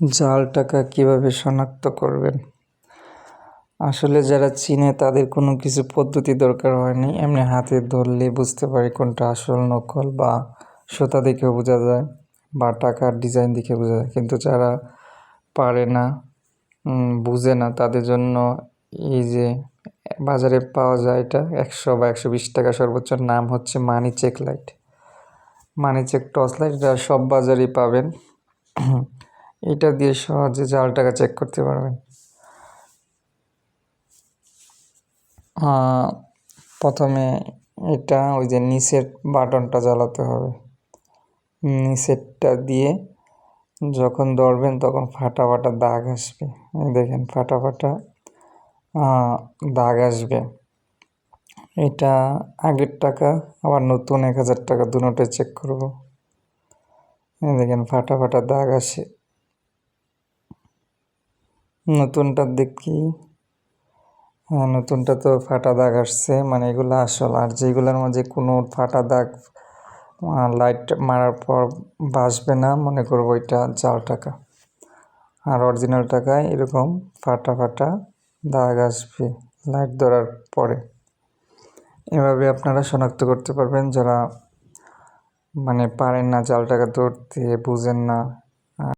জাল টাকা কীভাবে শনাক্ত করবেন? আসলে যারা চিনে তাদের কোনো কিছু পদ্ধতি দরকার হয়নি। এমনি হাতে ধরলে বুঝতে পারি কোনটা আসল নকল বা সুতা দেখেও বোঝা যায় বা টাকার ডিজাইন দেখে বোঝা যায়। কিন্তু যারা পারে না বুঝে না, তাদের জন্য এই যে বাজারে পাওয়া যায় এটা একশো বা একশো বিশ টাকা সর্বোচ্চ নাম হচ্ছে money check light. Money check torch light এটা সব বাজারেই পাবেন। এটা দিয়ে সহজে জাল টাকা চেক করতে পারবেন। প্রথমে এটা ওই যে নিচের বাটনটা জ্বালাতে হবে। নিচেরটা দিয়ে যখন ধরবেন তখন ফাটা ফাটা দাগ আসবে। দেখেন ফাটা ফাটা দাগ আসবে। এটা আগের টাকা, আবার নতুন এক হাজার টাকা দুটোটাই চেক করব। দেখেন ফাটা ফাটা দাগ আসে। নতুনটা দেখি। হ্যাঁ নতুনটা তো ফাটা দাগ আসছে। মানে এগুলো আসল। আর যেগুলোর মাঝে কোনো ফাটা দাগ লাইট মারার পর বাসবে না, মনে করব এটা জাল টাকা। আর অরিজিনাল টাকায় এরকম ফাটা ফাটা দাগ আসবে লাইট ধরার পরে। এভাবে আপনারা শনাক্ত করতে পারবেন। যারা মানে পারেন না জাল টাকা ধরতে, বুঝেন না